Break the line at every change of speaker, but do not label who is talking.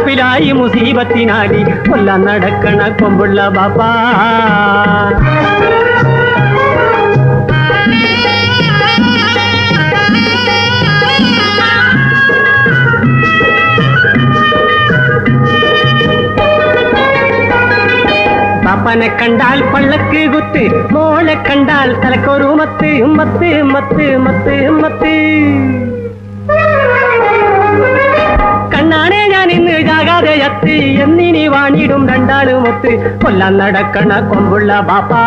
ായി മുസീബത്തിനാടി കൊല്ലാൻ നടക്കണ കൊമ്പുള്ള ബാപ്പാ. പാപ്പനെ കണ്ടാൽ പള്ളക്ക് കുത്ത് മോളെ കണ്ടാൽ തലക്കൊരു മത്ത് മത്ത് മത്ത് മത്ത് മത്ത്. ഇന്ന് ജാകാതെ എത്തി എന്നിനി വാണിടും രണ്ടാളുമൊത്ത് കൊല്ലാൻ നടക്കണ കൊമ്പുള്ള ബാപ്പാ